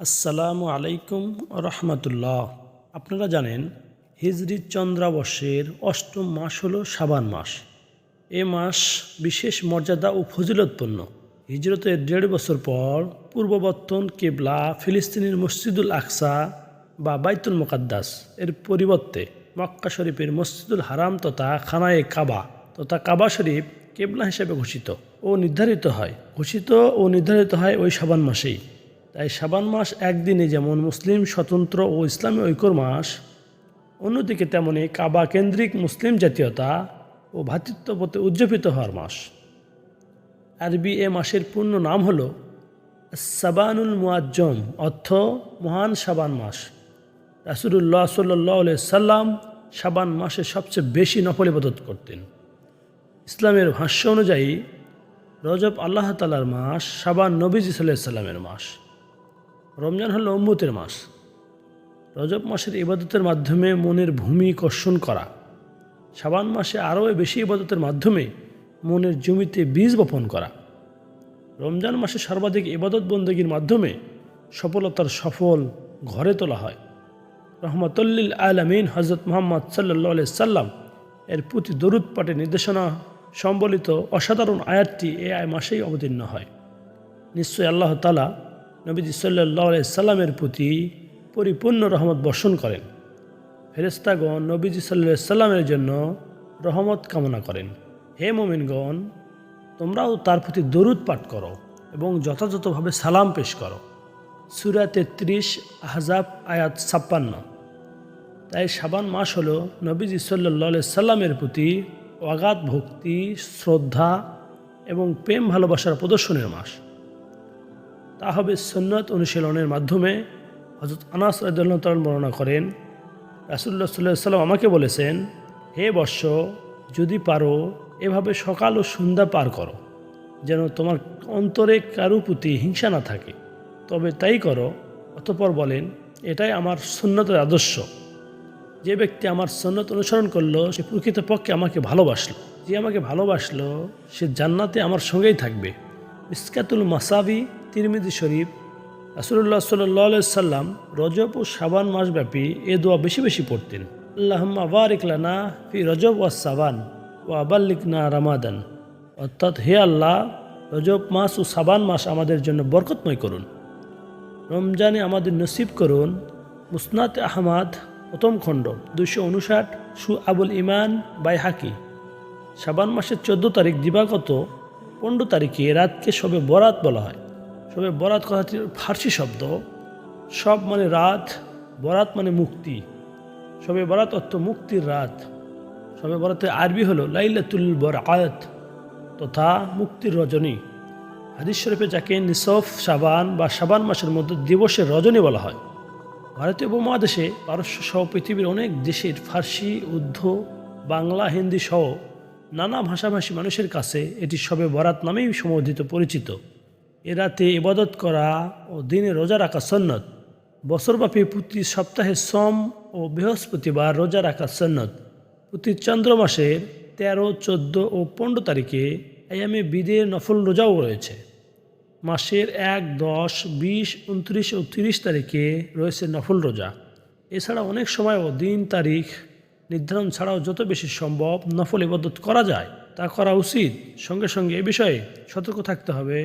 আসসালামু আলাইকুম রহমতুল্লাহ। আপনারা জানেন, হিজরি চন্দ্রাবর্ষের অষ্টম মাস হলো সাবান মাস। এ মাস বিশেষ মর্যাদা ও ফজিলতপূর্ণ। হিজরতের দেড় বছর পর পূর্ববর্তন কেবলা ফিলিস্তিনের মসজিদুল আকসা বা বাইতুল মোকাদ্দাস এর পরিবর্তে মক্কা শরীফের মসজিদুল হারাম তথা খানায়ে কাবা তথা কাবা শরীফ কেবলা হিসেবে ঘোষিত ও নির্ধারিত হয়। ঘোষিত ও নির্ধারিত হয় ওই সাবান মাসেই। তাই শাবান মাস একদিনে যেমন মুসলিম স্বতন্ত্র ও ইসলামী ঐক্যর মাস, অন্যদিকে তেমনি কাবা কেন্দ্রিক মুসলিম জাতীয়তা ও ভ্রাতৃত্বপথে উদযাপিত হওয়ার মাস। আরবি এ মাসের পূর্ণ নাম হল সাবানুল মুয়াজ্জম অর্থ মহান শাবান মাস। রাসুলুল্লাহ সাল্লাহ সাল্লাম শাবান মাসে সবচেয়ে বেশি নফল ইবাদত করতেন। ইসলামের ভাষ্য অনুযায়ী রজব আল্লাহ তালার মাস শাবান নবীজি সাল্লামের মাস। রমজান হলো উম্মতের মাস। রজব মাসের ইবাদতের মাধ্যমে মনের ভূমি কর্ষণ করা। শাবান মাসে আরও বেশি ইবাদতের মাধ্যমে মনের জমিতে বীজ বপন করা। রমজান মাসে সর্বাধিক ইবাদত বন্দগীর মাধ্যমে সফলতার সফল ঘরে তোলা হয়। রহমতুল্লিল আলমিন হজরত মোহাম্মদ সাল্লা সাল্লাম এর প্রতি দরুদ পাঠে নির্দেশনা সম্বলিত অসাধারণ আয়াতটি এ আয় মাসেই অবতীর্ণ হয়। নিশ্চয়ই আল্লাহ তালা নবীজি সাল্লাহ সাল্লামের প্রতি পরিপূর্ণ রহমত বর্ষণ করেন। ফেরেস্তাগণ নবীজি সাল্লাহ সাল্লামের জন্য রহমত কামনা করেন। হে মোমিনগণ, তোমরাও তার প্রতি দরুদ পাঠ করো এবং যথাযথভাবে সালাম পেশ করো। সুরা তেত্রিশ আহজাব আয়াত ছাপ্পান্ন। তাই সাবান মাস হল নবীজি সাল্লাহ সাল্লামের প্রতি অগাধ ভক্তি, শ্রদ্ধা এবং প্রেম ভালোবাসার প্রদর্শনের মাস। তা হবে সন্ন্যত অনুশীলনের মাধ্যমে হজরত আনাস রাজ্লাহ বর্ণনা করেন রাসুল্লাহ সাল্লাহ সাল্লাম আমাকে বলেছেন, হে বর্ষ, যদি পারো, এভাবে সকাল ও সন্ধ্যা পার করো, যেন তোমার অন্তরে কারু প্রতি হিংসা না থাকে। তবে তাই করো, অতপর বলেন, এটাই আমার সন্ন্যতের আদর্শ। যে ব্যক্তি আমার সন্ন্যত অনুসরণ করল, সে প্রকৃতপক্ষে আমাকে ভালোবাসলো। যে আমাকে ভালোবাসলো, সে জান্নাতে আমার সঙ্গেই থাকবে। ইসকাতুল মাসাবি তিরমিদি শরীফ রাসুল্লাহ সাল্লাহ সাল্লাম রজব ও সাবান মাসব্যাপী এ দোয়া বেশি বেশি পড়তেন। আল্লাহম্মা বারিকলানা ফি রজব ওয়া সাবান ও আবাল্লিকনা রামাদান। অর্থাৎ হে আল্লাহ, রজব মাস ও সাবান মাস আমাদের জন্য বরকতময় করুন। রমজানে আমাদের নসিব করুন মুসনাত আহমাদ, প্রথম খণ্ড দুশো উনষাট, সু আবুল ইমান বাই হাকি সাবান মাসের চোদ্দ তারিখ দিবাগত, পনেরো তারিখে রাতকে সবে বরাত বলা হয়। সবে বরাত কথাটি ফার্সি শব্দ। সব মানে রাত, বরাত মানে মুক্তি। সবে বরাত অর্থ মুক্তির রাত। সবে বরাতের আরবি হলো লাইলাতুল বরাত, তথা মুক্তির রজনী। হাদিস শরীফে যাকে নিসফ সাবান বা সাবান মাসের মধ্যে দিবসের রজনী বলা হয়। ভারতীয় উপমহাদেশে পারস্য সহ পৃথিবীর অনেক দেশের ফার্সি, উর্দু, বাংলা, হিন্দি সহ নানা ভাষাভাষী মানুষের কাছে এটি সবে বরাত নামেই সমর্ধিত পরিচিত। এ রাতে ইবাদত করা ও দিনে রোজা রাখা সন্ন্যত বছরব্যাপী প্রতি সপ্তাহে সোম ও বৃহস্পতিবার রোজা রাখা সন্ন্যত প্রতি চন্দ্র মাসের তেরো, চোদ্দ ও পনেরো তারিখে আয়ামে বিদের নফল রোজাও রয়েছে। মাসের এক, দশ, বিশ, উনত্রিশ ও তিরিশ তারিখে রয়েছে নফল রোজা। এছাড়া অনেক সময় ও দিন তারিখ নির্ধারণ ছাড়াও যত বেশি সম্ভব নফল ইবাদত করা যায়, তা করা উচিত। সঙ্গে সঙ্গে এ বিষয়ে সতর্ক থাকতে হবে।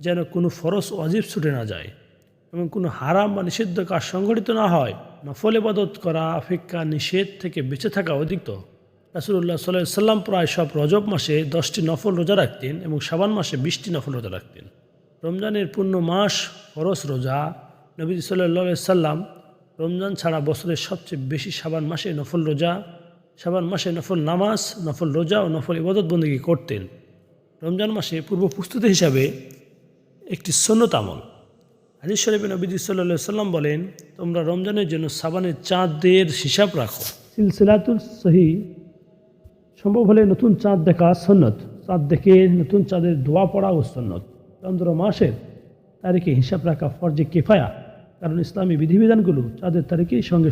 যেন কোনো ফরস অজীব ছুটে না যায় এবং কোনো হারাম বা নিষিদ্ধ কাজ সংঘটিত না হয়। নফল ইবাদত করা অপেক্ষা নিষেধ থেকে বেঁচে থাকা অধিক রাসুল্লাহ সাল্লাহ সাল্লাম প্রায় সব রজব মাসে দশটি নফল রোজা রাখতেন এবং সাবান মাসে বিশটি নফল রোজা রাখতেন। রমজানের পূর্ণ মাস ফরস রোজা। নবী সাল্লাহ সাল্লাম রমজান ছাড়া বছরের সবচেয়ে বেশি সাবান মাসে নফল রোজা, সাবান মাসে নফল নামাজ, নফল রোজা ও নফল ইবাদত বন্দী করতেন। রমজান মাসে পূর্ব প্রস্তুতি হিসাবে একটি সন্নত আমল। হাদিস শরীফে নবীজি সাল্লাহ সাল্লাম বলেন, তোমরা রমজানের জন্য সাবানের চাঁদের হিসাব রাখো। সিলসিলাতুল সহি সম্ভব হলে নতুন চাঁদ দেখা সন্নত, চাঁদ দেখে নতুন চাঁদের দোয়া পড়া ও সন্নত। চন্দ্র মাসের তারিখে হিসাব রাখা ফরজে কেফায়া, কারণ ইসলামী বিধিবিধানগুলো চাঁদের তারিখের সঙ্গে